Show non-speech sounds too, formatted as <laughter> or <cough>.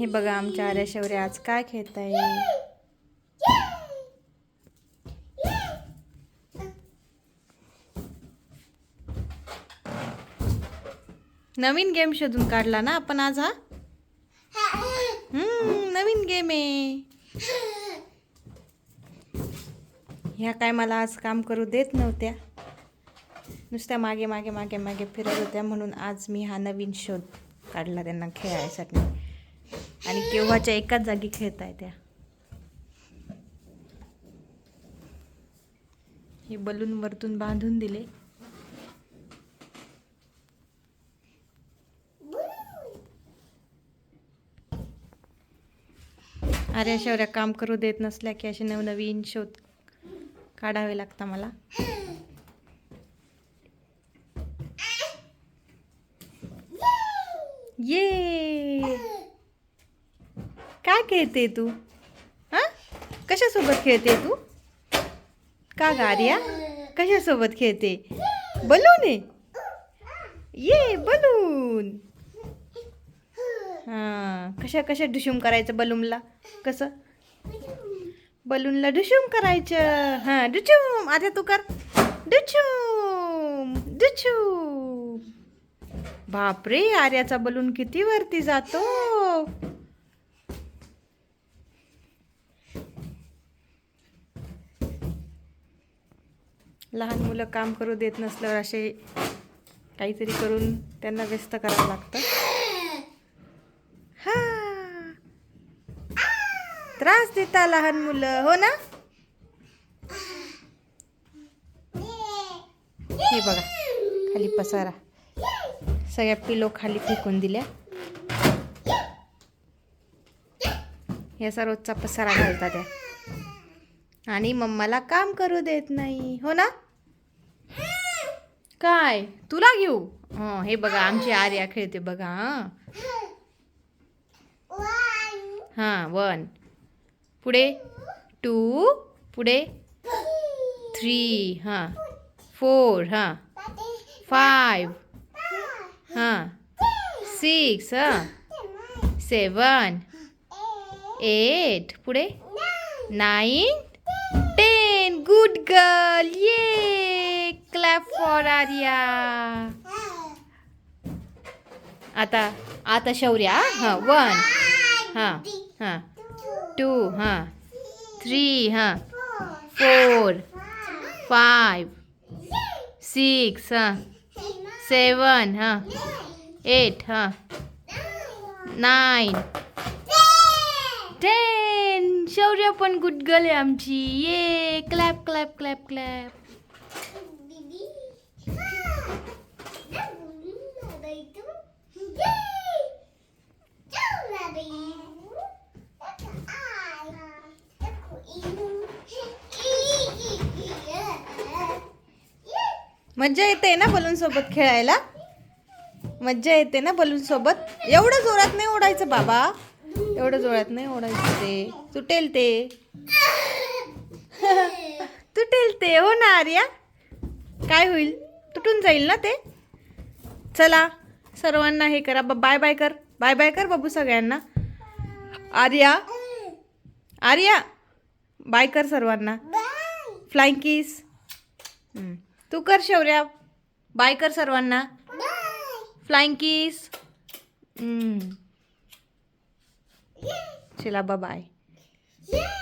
हे बघा आमच्या आर्या शौर्य आज काय खेळत आहे नवीन गेम शोधून काढला ना आपण आज हा? नवीन गेम आहे. ह्या काय मला आज काम करू देत नव्हत्या. नुसत्या मागे मागे मागे मागे फिरत होत्या म्हणून आज मी हा नवीन शोध काढला त्यांना खेळायसाठी. आणि केव्हाच्या एकाच जागी खेळताय त्या? हे बलून वरतून बांधून दिले. अरे शौर्या काम करू देत नसल्या की असे नवनवीन शोध काढावे लागता मला. ये काय खेळते तू? हा? कशासोबत खेळते तू? का गार्या? कशासोबत खेळते? बलून आहे? ये बलून! हां कशा कशा डुशूम करायचं बलूनला? कसं? बलूनला डुशूम करायचं. हां डुचूम आता तू कर. डुचूम डुचूम बापरे आर्याचा बलून किती वरती जातो. लहान मुलं काम करू देत नसल्यावर असे काहीतरी करून त्यांना व्यस्त करावं लागतं. हा. त्रास देता लहान मुलं हो ना? हे बघा खाली पसारा. सगळ्या पिलो खाली फेकून दिल्या. याचा रोजचा पसारा घालता त्या. आणि मम्माला काम करू देत नाही. हो ना? काय? तुला घेऊ? हं हे बघा आमची आर्या खेळते बघा हां. हां वन. पुढे? टू. पुढे? थ्री हां. फोर हां. फाईव्ह हां. सिक्स हां. सेवन. एट. पुढे? नाईन. गुड गर्ल ये क्लॅप फॉर आर्या आता आता शौर्या हां? वन हां हां. टू हां. थ्री हां. फोर फाईव्ह सिक्स हां सेवन हां एट हां नाईन टेन शौर्य पण गुड गर्ल आहे आमची. ये क्लॅप क्लॅप क्लॅप क्लॅप मज्जा येते ना बलून सोबत खेळायला? मज्जा येते ना बलून सोबत? एवढं जोरात नाही ओढायचं बाबा. एवढं जोळ्यात नाही ओढायचं ते. तुटेल ते. <laughs> तुटेल ते. हो ना आर्या? काय होईल? तुटून जाईल ना ते? चला सर्वांना हे करा. ब- बाय बाय कर. बाय बाय कर बाबू सगळ्यांना. आर्या? आर्या? बाय कर सर्वांना. फ्लाइंग किस तू कर शौर्या. बाय कर सर्वांना. फ्लाइंग किस चला बाय Yeah.